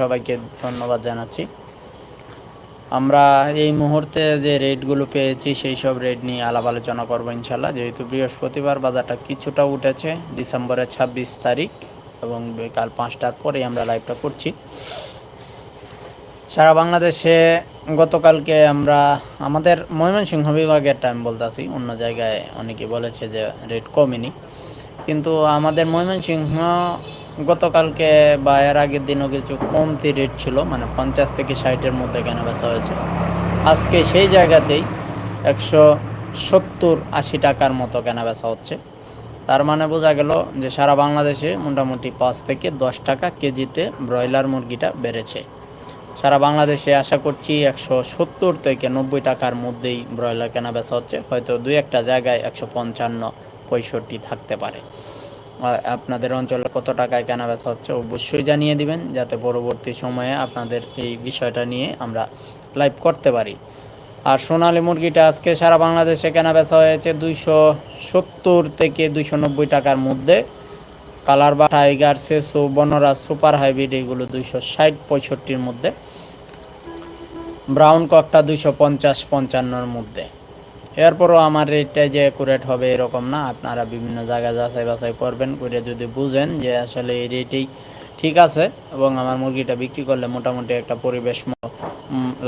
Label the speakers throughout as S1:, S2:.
S1: সবাইকে ধন্যবাদ জানাচ্ছি। আমরা এই মুহূর্তে যে রেটগুলো পেয়েছি, সেই সব রেট নিয়ে আলাপ আলোচনা করব ইনশাল্লাহ। যেহেতু বৃহস্পতিবার, বাজারটা কিছুটা উঠেছে ডিসেম্বরের ছাব্বিশ তারিখ এবং বিকাল পাঁচটার পরেই আমরা লাইভটা করছি। সারা বাংলাদেশে গতকালকে আমরা আমাদের ময়মনসিংহ বিভাগের টাইম বলতেছি, অন্য জায়গায় অনেকে বলেছে যে রেট কমেনি। কিন্তু আমাদের ময়মনসিংহ গতকালকে বা এর আগের দিনও কিছু কমতি রেট ছিল মানে পঞ্চাশ থেকে ষাটের মধ্যে কেনা বেচা হয়েছে। আজকে সেই জায়গাতেই একশো সত্তর আশি টাকার মতো কেনা বেচা হচ্ছে। তার মানে বোঝা গেল যে সারা বাংলাদেশে মোটামুটি পাঁচ থেকে দশ টাকা কেজিতে ব্রয়লার মুরগিটা বেড়েছে। সারা বাংলাদেশে আশা করছি একশো সত্তর থেকে নব্বই টাকার মধ্যেই ব্রয়লার কেনা বেচা হচ্ছে, হয়তো দুই একটা জায়গায় একশো পঞ্চান্ন, পঁয়ষট্টি থাকতে পারে। আপনাদের অঞ্চলে কত টাকায় কেনা বেচা হচ্ছে অবশ্যই জানিয়ে দিবেন, যাতে পরবর্তী সময়ে আপনাদের এই বিষয়টা নিয়ে আমরা লাইভ করতে পারি। আর সোনালী মুরগিটা আজকে সারা বাংলাদেশে কেনা বেচা হয়েছে দুইশো সত্তর থেকে দুইশো নব্বই টাকার মধ্যে। কালার বা টাইগার, সেসো, বনরাজ, সুপার হাইব্রিড, এগুলো দুইশো ষাট পঁয়ষট্টির মধ্যে। ব্রাউন ককটা দুইশো পঞ্চাশ পঞ্চান্নর মধ্যে। এরপরও আমার রেটটা যে একুরেট হবে এরকম না। আপনারা বিভিন্ন জায়গায় যাচাই বাছাই করবেন, করে যদি বুঝেন যে আসলে এই রেটেই ঠিক আছে এবং আমার মুরগিটা বিক্রি করলে মোটামুটি একটা পরিবেশ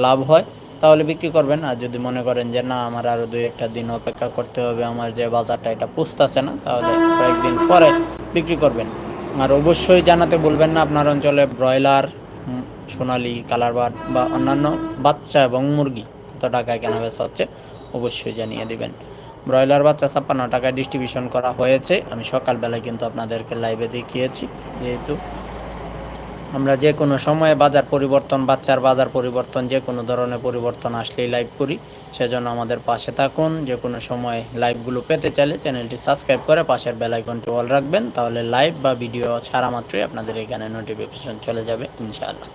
S1: লাভ হয়, তাহলে বিক্রি করবেন। আর যদি মনে করেন যে না, আমার আরও দুই একটা দিন অপেক্ষা করতে হবে, আমার যে বাজারটা এটা পুষতেছে না, তাহলে কয়েকদিন পরে বিক্রি করবেন। আর অবশ্যই জানাতে বলবেন না, আপনার অঞ্চলে ব্রয়লার সোনালী কালারবার্ড বা অন্যান্য বাচ্চা এবং মুরগি কত টাকায় কেনা বেচা হচ্ছে অবশ্যই জানিয়ে দিবেন। ব্রয়লার বাচ্চা ছাপ্পান্ন টাকায় ডিস্ট্রিবিউশন করা হয়েছে। আমি সকালবেলায় কিন্তু আপনাদেরকে লাইভে দেখিয়েছি, যেহেতু আমরা যে কোনো সময়ে বাজার পরিবর্তন, বাচ্চার বাজার পরিবর্তন, যে কোনো ধরনের পরিবর্তন আসলেই লাইভ করি। সেজন্য আমাদের পাশে থাকুন, যে কোনো সময় লাইভগুলো পেতে চাইলে চ্যানেলটি সাবস্ক্রাইব করে পাশের বেল আইকনটি অল রাখবেন, তাহলে লাইভ বা ভিডিও ছাড়া মাত্রই আপনাদের এখানে নোটিফিকেশন চলে যাবে, ইনশাআল্লাহ।